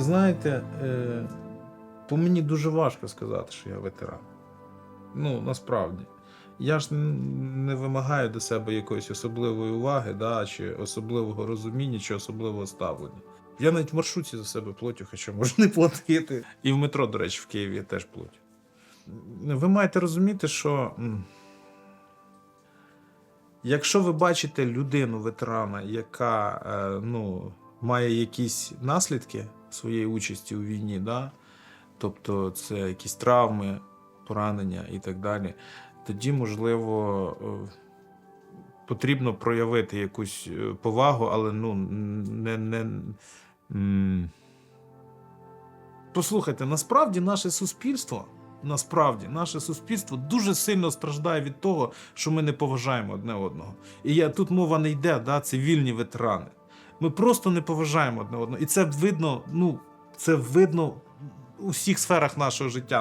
знаєте, е, по мені дуже важко сказати, що я ветеран. Ну, насправді. Я ж не вимагаю до себе якоїсь особливої уваги, да, чи особливого розуміння, чи особливого ставлення. Я навіть в маршруті за себе платю, хоча можу не платити. І в метро, до речі, в Києві я теж платю. Ви маєте розуміти, що якщо ви бачите людину, ветерана, яка е, ну, має якісь наслідки своєї участі у війні, да? тобто це якісь травми, поранення і так далі, тоді, можливо, е, потрібно проявити якусь е, повагу, але ну, не. не. Послухайте, насправді наше суспільство. Насправді, наше суспільство дуже сильно страждає від того, що ми не поважаємо одне одного. І я, тут мова не йде, да, цивільні ветерани. Ми просто не поважаємо одне одного. І це видно, ну, це видно у всіх сферах нашого життя.